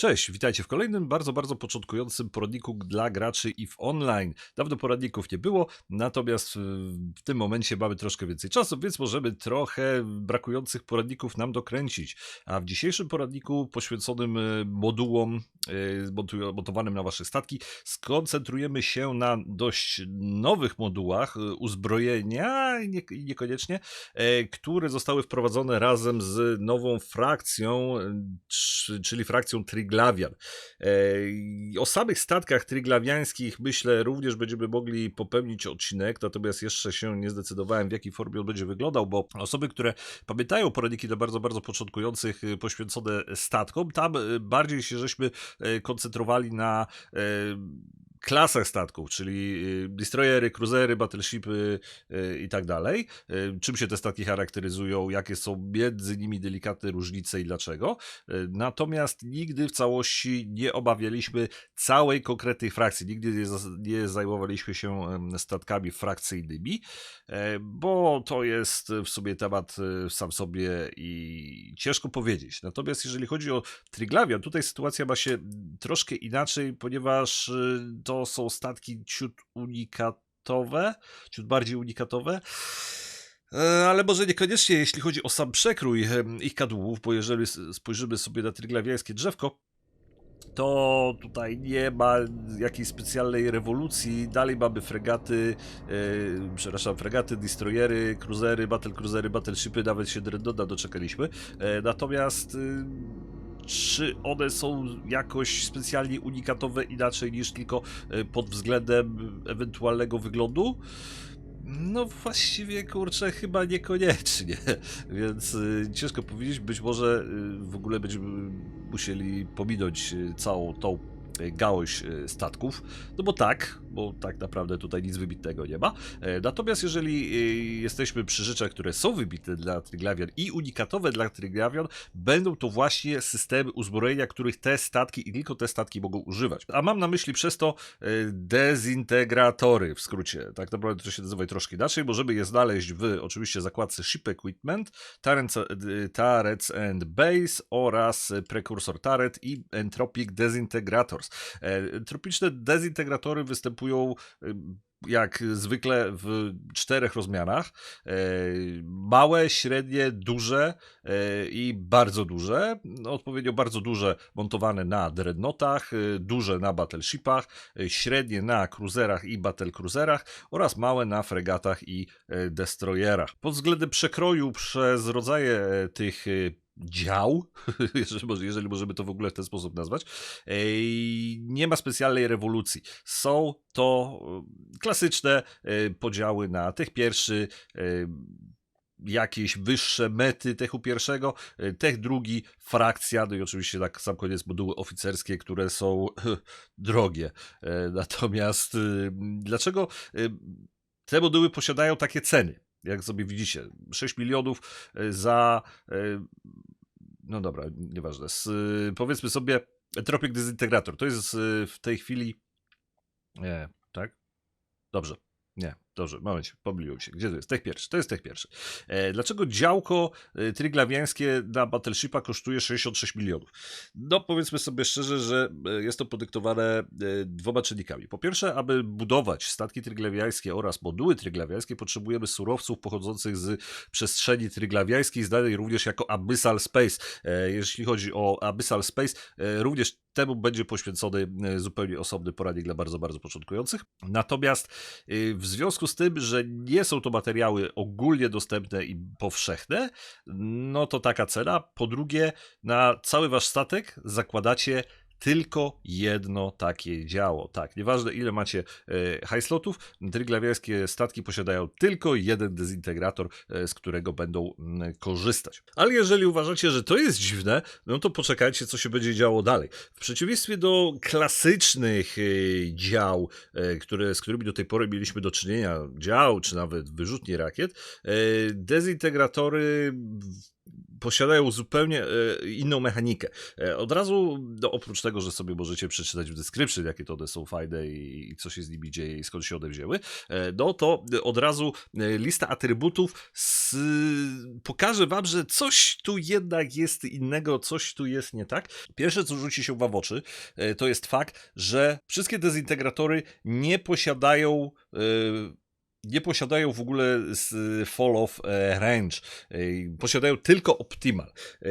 Cześć, witajcie w kolejnym bardzo, bardzo początkującym poradniku dla graczy i w online. Dawno poradników nie było, natomiast y, w tym momencie mamy troszkę więcej czasu, więc możemy trochę brakujących poradników nam dokręcić. A w dzisiejszym poradniku poświęconym y, modułom y, montowanym na wasze statki skoncentrujemy się na dość nowych modułach uzbrojenia nie, niekoniecznie, e, które zostały wprowadzone razem z nową frakcją, czy- czyli frakcją Triglavian. E, i O samych statkach triglawiańskich myślę również będziemy mogli popełnić odcinek, natomiast jeszcze się nie zdecydowałem w jakiej formie on będzie wyglądał, bo osoby, które pamiętają poradniki dla bardzo, bardzo początkujących y, poświęcone statkom, tam y, bardziej się żeśmy e, koncentrowali na e, klasach statków, czyli y, destroyery, cruisery, battleshipy y, i tak dalej. Y, Czym się te statki charakteryzują, jakie są między nimi delikatne różnice i dlaczego. Natomiast nigdy w całości nie obawialiśmy całej konkretnej frakcji, nigdy nie, zajmowaliśmy się statkami frakcyjnymi, e, bo to jest w sobie temat e, sam sobie i ciężko powiedzieć. Natomiast jeżeli chodzi o Triglavian, tutaj sytuacja ma się troszkę inaczej, ponieważ to są statki ciut unikatowe, ciut bardziej unikatowe. E, Ale może niekoniecznie, jeśli chodzi o sam przekrój ich kadłubów, bo jeżeli spojrzymy sobie na tryglawiańskie drzewko, to tutaj nie ma jakiejś specjalnej rewolucji. Dalej mamy fregaty, e, przepraszam, fregaty, destroyery, cruisery, battlecruisery, battleshipy, nawet się Dreadnoughta doczekaliśmy. E, natomiast czy one są jakoś specjalnie unikatowe inaczej niż tylko e, pod względem ewentualnego wyglądu? No właściwie kurczę, chyba niekoniecznie, więc y, ciężko powiedzieć, być może y, w ogóle będziemy musieli pominąć y, całą tą gałąź y, statków, no bo tak, bo tak naprawdę tutaj nic wybitnego nie ma. E, Natomiast jeżeli y, jesteśmy przy rzeczach, które są wybitne dla Triglavian i unikatowe dla Triglavian, będą to właśnie systemy uzbrojenia, których te statki i tylko te statki mogą używać. A mam na myśli przez to e, dezintegratory w skrócie. Tak naprawdę to się nazywa troszkę inaczej. Możemy je znaleźć w oczywiście zakładce Ship Equipment, Turrets, e, and Base oraz Precursor Turret i Entropic Desintegrators. E, Entropiczne dezintegratory występują e, jak zwykle w czterech rozmiarach. E, Małe, średnie, duże i bardzo duże. No, Odpowiednio bardzo duże montowane na dreadnoughtach, duże na battleshipach, średnie na cruiserach i battlecruiserach oraz małe na fregatach i destroyerach. Pod względem przekroju przez rodzaje tych dział, jeżeli, może- jeżeli możemy to w ogóle w ten sposób nazwać, nie ma specjalnej rewolucji. Są to e, klasyczne e, podziały na tech pierwszy, e, jakieś wyższe mety techu pierwszego, tech drugi, frakcja, no i oczywiście na sam koniec moduły oficerskie, które są drogie. E, Natomiast dlaczego te moduły posiadają takie ceny? Jak sobie widzicie, 6 milionów e, za. e, No dobra, nieważne. S, e, powiedzmy sobie, Tropic Dezintegrator. To jest w tej chwili. Nie, tak? Dobrze. Nie, dobrze, momencie, pomyliłem się. Gdzie to jest? Tech pierwszy, to jest tech pierwszy. E, dlaczego działko e, tryglawiańskie na Battleshipa kosztuje 66 milionów? No, powiedzmy sobie szczerze, że e, jest to podyktowane e, dwoma czynnikami. Po pierwsze, aby budować statki tryglawiańskie oraz moduły tryglawiańskie, potrzebujemy surowców pochodzących z przestrzeni tryglawiańskiej, znanej również jako Abyssal Space. E, jeśli chodzi o Abyssal Space, e, również temu będzie poświęcony zupełnie osobny poradnik dla bardzo, bardzo początkujących. Natomiast w związku z tym, że nie są to materiały ogólnie dostępne i powszechne, no to taka cena. Po drugie, na cały wasz statek zakładacie tylko jedno takie działo. Tak, nieważne ile macie e, high slotów, tryglawiańskie statki posiadają tylko jeden dezintegrator, e, z którego będą mm, korzystać. Ale jeżeli uważacie, że to jest dziwne, no to poczekajcie, co się będzie działo dalej. W przeciwieństwie do klasycznych e, dział, które, z którymi do tej pory mieliśmy do czynienia, dział czy nawet wyrzutni rakiet, dezintegratory posiadają zupełnie e, inną mechanikę. E, Od razu, no, oprócz tego, że sobie możecie przeczytać w description, jakie to one są fajne i, co się z nimi dzieje i skąd się one wzięły, e, no to od razu lista atrybutów s, pokaże wam, że coś tu jednak jest innego, coś tu jest nie tak. Pierwsze, co rzuci się wam w oczy, to jest fakt, że wszystkie dezintegratory nie posiadają e, nie posiadają w ogóle fall of e, range. E, Posiadają tylko optimal. E,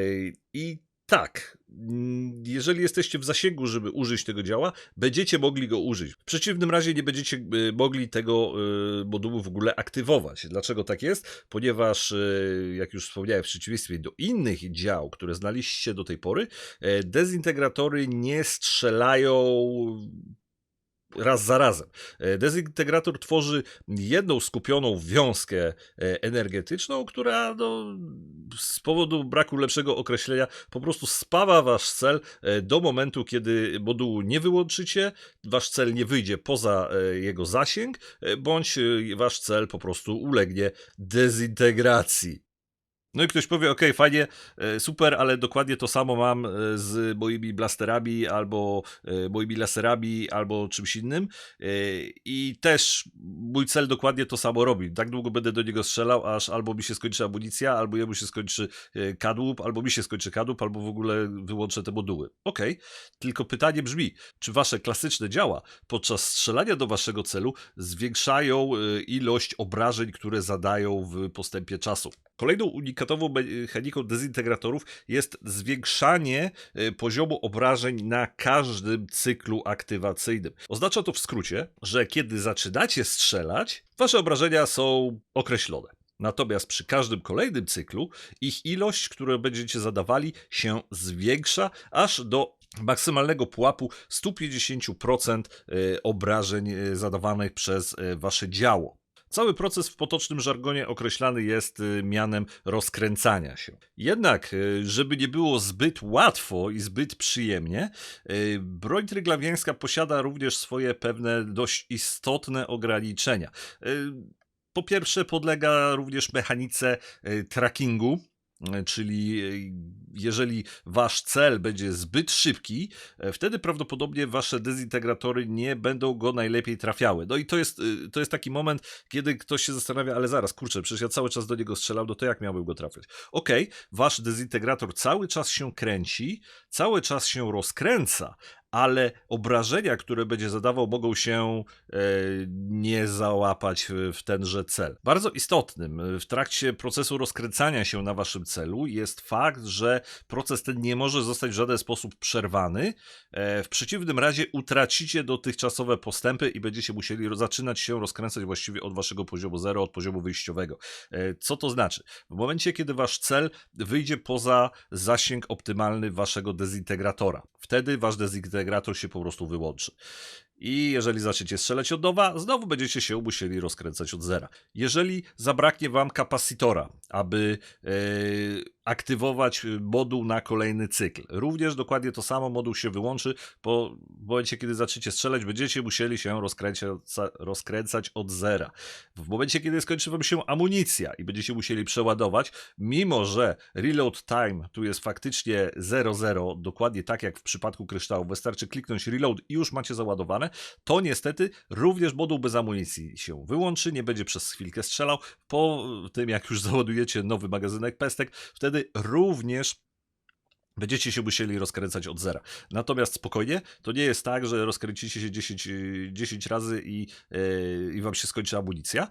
I tak, mm, jeżeli jesteście w zasięgu, żeby użyć tego działa, będziecie mogli go użyć. W przeciwnym razie nie będziecie mogli tego modułu w ogóle aktywować. Dlaczego tak jest? Ponieważ, jak już wspomniałem, w przeciwieństwie do innych dział, które znaliście do tej pory, dezintegratory nie strzelają raz za razem. E, Dezintegrator tworzy jedną skupioną wiązkę e, energetyczną, która no, z powodu braku lepszego określenia po prostu spawa wasz cel e, do momentu, kiedy modułu nie wyłączycie, wasz cel nie wyjdzie poza jego zasięg, bądź wasz cel po prostu ulegnie dezintegracji. No i ktoś powie, ok, fajnie, e, super, ale dokładnie to samo mam e, z moimi blasterami, albo e, moimi laserami, albo czymś innym. I też mój cel dokładnie to samo robi. Tak długo będę do niego strzelał, aż albo mi się skończy amunicja, albo jemu się skończy kadłub, albo mi się skończy kadłub, albo w ogóle wyłączę te moduły. Ok, tylko pytanie brzmi, czy wasze klasyczne działa podczas strzelania do waszego celu zwiększają ilość obrażeń, które zadają w postępie czasu? Kolejną unikatową mechaniką dezintegratorów jest zwiększanie e, poziomu obrażeń na każdym cyklu aktywacyjnym. Oznacza to w skrócie, że kiedy zaczynacie strzelać, wasze obrażenia są określone. Natomiast przy każdym kolejnym cyklu ich ilość, którą będziecie zadawali, się zwiększa aż do maksymalnego pułapu 150% e, obrażeń e, zadawanych przez wasze działo. Cały proces w potocznym żargonie określany jest y, mianem rozkręcania się. Jednak, y, żeby nie było zbyt łatwo i zbyt przyjemnie, y, broń tryglawiańska posiada również swoje pewne dość istotne ograniczenia. Po pierwsze, podlega również mechanice trackingu. Y, Czyli y, jeżeli wasz cel będzie zbyt szybki, e, wtedy prawdopodobnie wasze dezintegratory nie będą go najlepiej trafiały. No i to jest, to jest taki moment, kiedy ktoś się zastanawia, ale zaraz, kurczę, przecież ja cały czas do niego strzelał, no to jak miałbym go trafiać? Okej, wasz dezintegrator cały czas się kręci, cały czas się rozkręca, ale obrażenia, które będzie zadawał, mogą się e, nie załapać w, tenże cel. Bardzo istotnym e, w trakcie procesu rozkręcania się na waszym celu jest fakt, że proces ten nie może zostać w żaden sposób przerwany. E, w przeciwnym razie utracicie dotychczasowe postępy i będziecie musieli zaczynać się rozkręcać właściwie od waszego poziomu zero, od poziomu wyjściowego. Co to znaczy? W momencie, kiedy wasz cel wyjdzie poza zasięg optymalny waszego dezintegratora, wtedy wasz dezintegrator się po prostu wyłączy. I jeżeli zaczniecie strzelać od nowa, znowu będziecie się musieli rozkręcać od zera. Jeżeli zabraknie wam kapacitora, aby e, aktywować moduł na kolejny cykl, również dokładnie to samo, moduł się wyłączy, bo w momencie, kiedy zaczniecie strzelać, będziecie musieli się rozkręcać, rozkręcać od zera. W momencie, kiedy skończy wam się amunicja i będziecie musieli przeładować, mimo że reload time tu jest faktycznie 0,0, dokładnie tak jak w przypadku kryształu, wystarczy kliknąć reload i już macie załadowane, to niestety również moduł bez amunicji się wyłączy, nie będzie przez chwilkę strzelał. Po tym, jak już załadujecie nowy magazynek pestek, wtedy również Będziecie się musieli rozkręcać od zera. Natomiast spokojnie, to nie jest tak, że rozkręcicie się 10, y, 10 razy i, yy, i wam się skończy amunicja.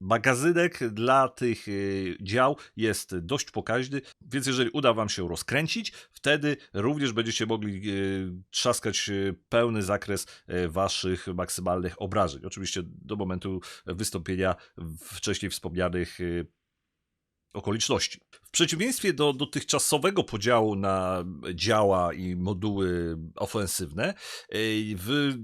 Magazynek dla tych y, dział jest dość pokaźny, więc jeżeli uda Wam się rozkręcić, wtedy również będziecie mogli y, trzaskać y, pełny zakres Waszych maksymalnych obrażeń. Oczywiście do momentu wystąpienia wcześniej wspomnianych okoliczności. W przeciwieństwie do dotychczasowego podziału na działa i moduły ofensywne, w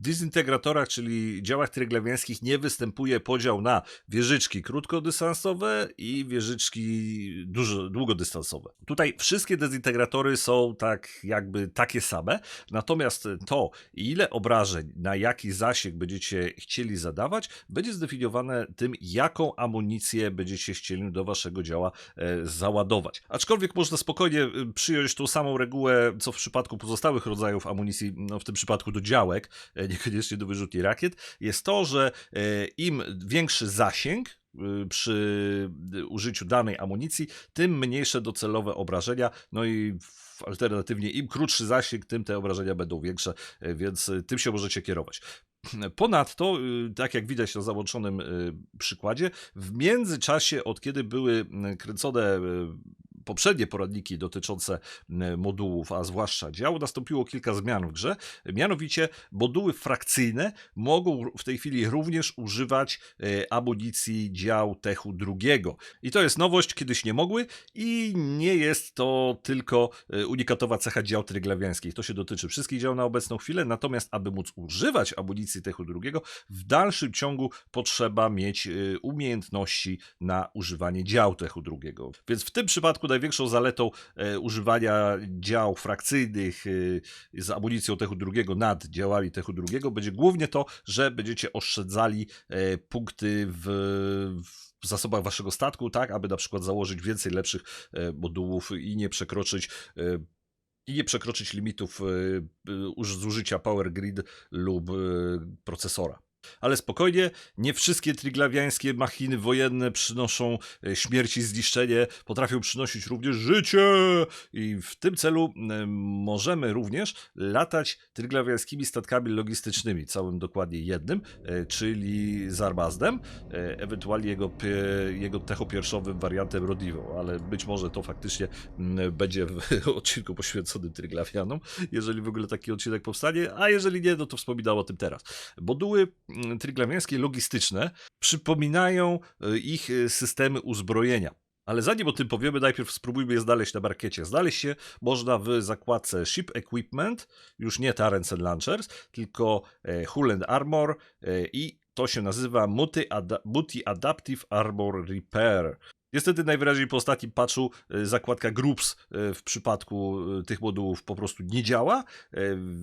dizintegratorach, czyli działach tryglawiańskich nie występuje podział na wieżyczki krótkodystansowe i wieżyczki dużo, długodystansowe. Tutaj wszystkie dezintegratory są tak jakby takie same, natomiast to ile obrażeń na jaki zasięg będziecie chcieli zadawać będzie zdefiniowane tym jaką amunicję będziecie chcieli do waszego działa e, załadować. Aczkolwiek można spokojnie e, przyjąć tą samą regułę co w przypadku pozostałych rodzajów amunicji, no w tym przypadku do działek, e, niekoniecznie do wyrzutni rakiet, jest to, że e, im większy zasięg e, przy użyciu danej amunicji, tym mniejsze docelowe obrażenia, no i alternatywnie im krótszy zasięg, tym te obrażenia będą większe, e, więc e, tym się możecie kierować. Ponadto, y, tak jak widać na załączonym y, przykładzie, w międzyczasie, od kiedy były y, kręcone y, poprzednie poradniki dotyczące modułów, a zwłaszcza dział, nastąpiło kilka zmian w grze. Mianowicie moduły frakcyjne mogą w tej chwili również używać y, amunicji dział Techu drugiego. I to jest nowość, kiedyś nie mogły i nie jest to tylko y, unikatowa cecha dział tryglawiańskich. To się dotyczy wszystkich dział na obecną chwilę, natomiast aby móc używać amunicji Techu drugiego, w dalszym ciągu potrzeba mieć y, umiejętności na używanie dział Techu drugiego. Więc w tym przypadku największą zaletą e, używania dział frakcyjnych y, z amunicją Techu drugiego nad działami Techu drugiego będzie głównie to, że będziecie oszczędzali e, punkty w, w zasobach waszego statku, tak, aby na przykład założyć więcej lepszych e, modułów i nie przekroczyć e, i nie przekroczyć limitów e, e, uż- zużycia power grid lub e, procesora. Ale spokojnie, nie wszystkie triglawiańskie machiny wojenne przynoszą e, śmierć i zniszczenie, potrafią przynosić również życie. I w tym celu e, możemy również latać triglawiańskimi statkami logistycznymi, całym dokładnie jednym, e, czyli Zarbazdem, e, ewentualnie jego, jego techopierszowym wariantem Rodivo, ale być może to faktycznie będzie w odcinku poświęconym tryglawianom, jeżeli w ogóle taki odcinek powstanie, a jeżeli nie, no to wspominam o tym teraz. Moduły tryglawiańskie logistyczne przypominają e, ich e, systemy uzbrojenia. Ale zanim o tym powiemy, najpierw spróbujmy je znaleźć na markecie. Znaleźć się można w zakładce Ship Equipment, już nie Tarrants and Launchers, tylko e, Hull and Armor i to się nazywa Multi-Ada- Multi-Adaptive Armor Repair. Niestety najwyraźniej po ostatnim patchu e, zakładka Groups e, w przypadku e, tych modułów po prostu nie działa,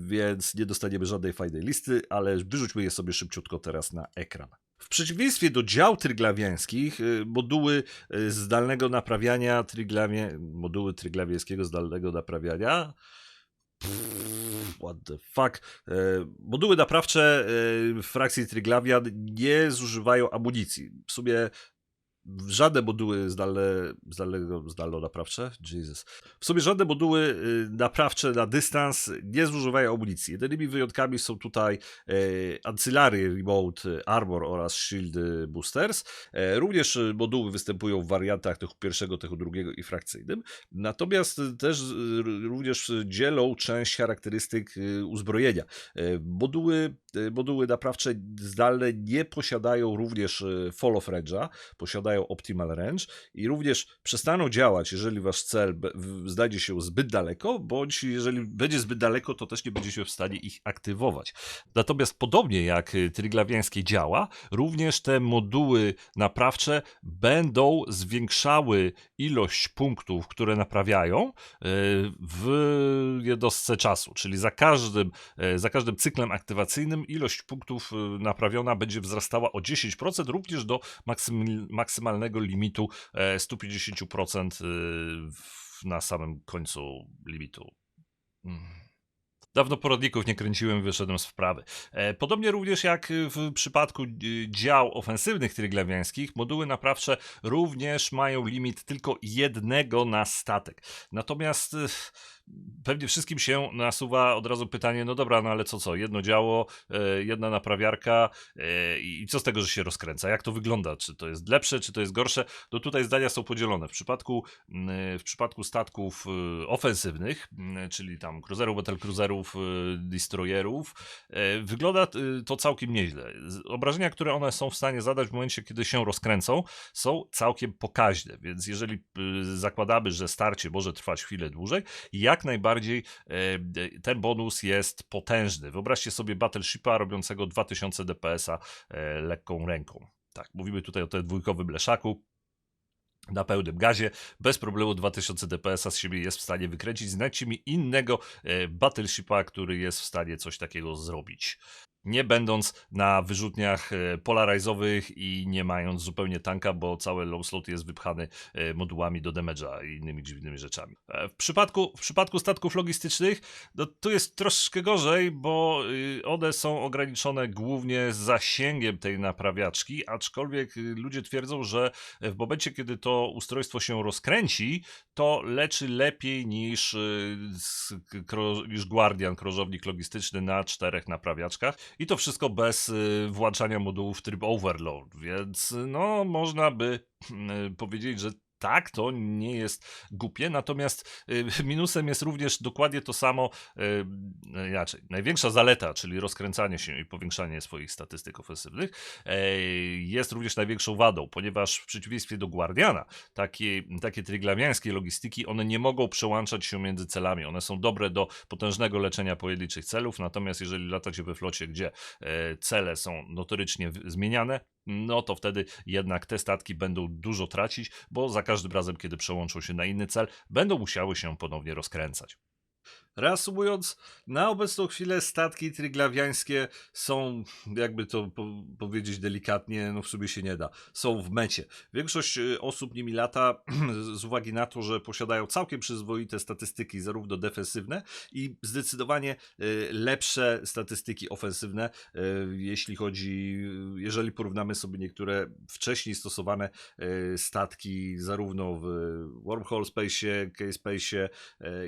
więc nie dostaniemy żadnej fajnej listy, ale wyrzućmy je sobie szybciutko teraz na ekran. W przeciwieństwie do dział tryglawiańskich, moduły zdalnego naprawiania tryglawie... moduły tryglawiańskiego zdalnego naprawiania Pff, What the fuck. Moduły naprawcze frakcji Tryglavian nie zużywają amunicji. W sumie żadne moduły zdalne, zdalnego, zdalno-naprawcze, Jesus. W sumie żadne moduły y, naprawcze na dystans nie zużywają amunicji. Jedynymi wyjątkami są tutaj e, Ancillary Remote Armor oraz Shield Boosters. E, również y, moduły występują w wariantach techu pierwszego, techu drugiego i frakcyjnym. Natomiast też również dzielą część charakterystyk uzbrojenia. E, Moduły, moduły naprawcze zdalne nie posiadają również Fall of Range'a, posiadają Optimal Range i również przestaną działać, jeżeli wasz cel znajdzie się zbyt daleko, bądź jeżeli będzie zbyt daleko, to też nie będziecie w stanie ich aktywować. Natomiast podobnie jak y, tryglawiańskie działa, również te moduły naprawcze będą zwiększały ilość punktów, które naprawiają y, w jednostce czasu, czyli za każdym, e, za każdym cyklem aktywacyjnym ilość punktów y, naprawiona będzie wzrastała o 10%, również do maksym, maksymalnego limitu e, 150% y, w- na samym końcu limitu. Mm. Dawno poradników nie kręciłem wyszedłem z wprawy. E, Podobnie również jak w przypadku e, dział ofensywnych tryglawiańskich, moduły naprawcze również mają limit tylko jednego na statek. Natomiast e, pewnie wszystkim się nasuwa od razu pytanie, no dobra, no ale co co, jedno działo, e, jedna naprawiarka e, i co z tego, że się rozkręca? Jak to wygląda? Czy to jest lepsze, czy to jest gorsze? No tutaj zdania są podzielone. W przypadku, mm, w przypadku statków e, ofensywnych, czyli tam cruiserów, battlecruiserów, e, destroyerów, e, wygląda e, to całkiem nieźle. Obrażenia, które one są w stanie zadać w momencie, kiedy się rozkręcą, są całkiem pokaźne, więc jeżeli zakładamy, że starcie może trwać chwilę dłużej, jak jak najbardziej e, ten bonus jest potężny. Wyobraźcie sobie Battleshipa robiącego 2000 DPS-a e, lekką ręką. Tak, mówimy tutaj o tym dwójkowym leszaku, na pełnym gazie, bez problemu 2000 DPS-a z siebie jest w stanie wykręcić. Znajdźcie mi innego e, Battleshipa, który jest w stanie coś takiego zrobić. Nie będąc na wyrzutniach e, polarizowych i nie mając zupełnie tanka, bo cały low slot jest wypchany e, modułami do damage'a i innymi dziwnymi rzeczami. E, W przypadku, w przypadku statków logistycznych, no tu jest troszkę gorzej, bo y, one są ograniczone głównie zasięgiem tej naprawiaczki, aczkolwiek y, ludzie twierdzą, że w momencie, kiedy to ustrojstwo się rozkręci, to leczy lepiej niż, y, niż Guardian, krążownik logistyczny na czterech naprawiaczkach. I to wszystko bez y, włączania modułów tryb Overload, więc y, no można by y, powiedzieć, że tak, to nie jest głupie, natomiast y, minusem jest również dokładnie to samo, y, inaczej, największa zaleta, czyli rozkręcanie się i powiększanie swoich statystyk ofensywnych, e, jest również największą wadą, ponieważ w przeciwieństwie do Guardiana, takie, takie logistyki, one nie mogą przełączać się między celami, one są dobre do potężnego leczenia pojedynczych celów, natomiast jeżeli latacie we flocie, gdzie e, cele są notorycznie zmieniane, no to wtedy jednak te statki będą dużo tracić, bo za każdym razem, kiedy przełączą się na inny cel, będą musiały się ponownie rozkręcać. Reasumując, na obecną chwilę statki tryglawiańskie są, jakby to po powiedzieć delikatnie, no w sumie się nie da, są w mecie. Większość y, osób nimi lata z uwagi na to, że posiadają całkiem przyzwoite statystyki, zarówno defensywne i zdecydowanie y, lepsze statystyki ofensywne, y, jeśli chodzi, jeżeli porównamy sobie niektóre wcześniej stosowane statki, zarówno w Wormhole Space, K-Space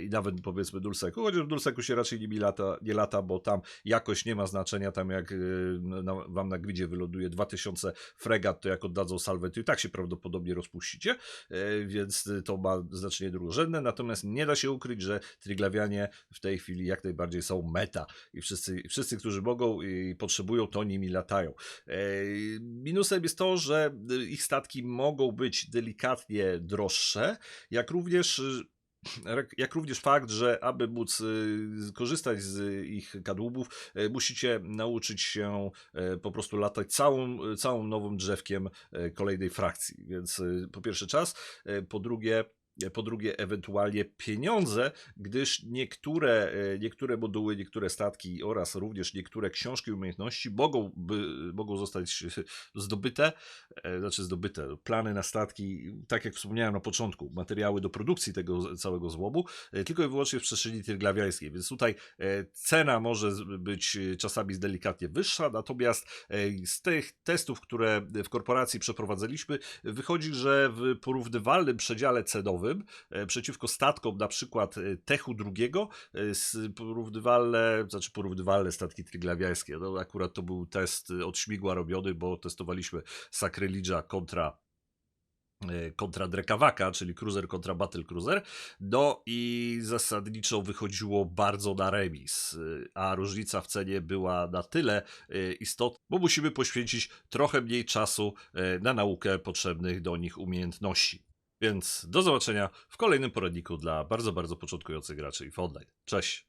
i nawet powiedzmy Dulceku, chociaż w Dulceku się raczej nimi lata, nie lata, bo tam jakość nie ma znaczenia, tam jak y, na, wam na gridzie wyląduje 2000 fregat, to jak oddadzą salwę, to i tak się prawdopodobnie rozpuścicie, y, więc to ma znaczenie drugorzędne, natomiast nie da się ukryć, że Triglawianie w tej chwili jak najbardziej są meta i wszyscy, wszyscy którzy mogą i potrzebują, to nimi latają. E, Minusem jest to, że y, ich statki mogą być delikatnie droższe, jak również y, jak również fakt, że aby móc y, korzystać z ich kadłubów, y, musicie nauczyć się y, po prostu latać całą, całą nowym drzewkiem kolejnej frakcji. Więc po pierwsze czas, po drugie po drugie, ewentualnie pieniądze, gdyż niektóre, y, niektóre moduły, niektóre statki oraz również niektóre książki umiejętności mogą, by, mogą zostać zdobyte, e, znaczy zdobyte, plany na statki, tak jak wspomniałem na początku, materiały do produkcji tego całego złomu, e, tylko i wyłącznie w przestrzeni tyrglawiańskiej, więc tutaj e, cena może być e, czasami delikatnie wyższa, natomiast e, z tych testów, które w korporacji przeprowadzaliśmy, wychodzi, że w porównywalnym przedziale cenowym e, przeciwko statkom na przykład e, Techu drugiego, e, porównywalne, znaczy porównywalne statki tryglawiańskie, no akurat to był test od śmigła robiony, bo testowaliśmy Sacrylege'a kontra kontra Drekawaka, czyli cruiser kontra battle cruiser. No i zasadniczo wychodziło bardzo na remis, a różnica w cenie była na tyle istotna, bo musimy poświęcić trochę mniej czasu na naukę potrzebnych do nich umiejętności. Więc do zobaczenia w kolejnym poradniku dla bardzo, bardzo początkujących graczy i online. Cześć!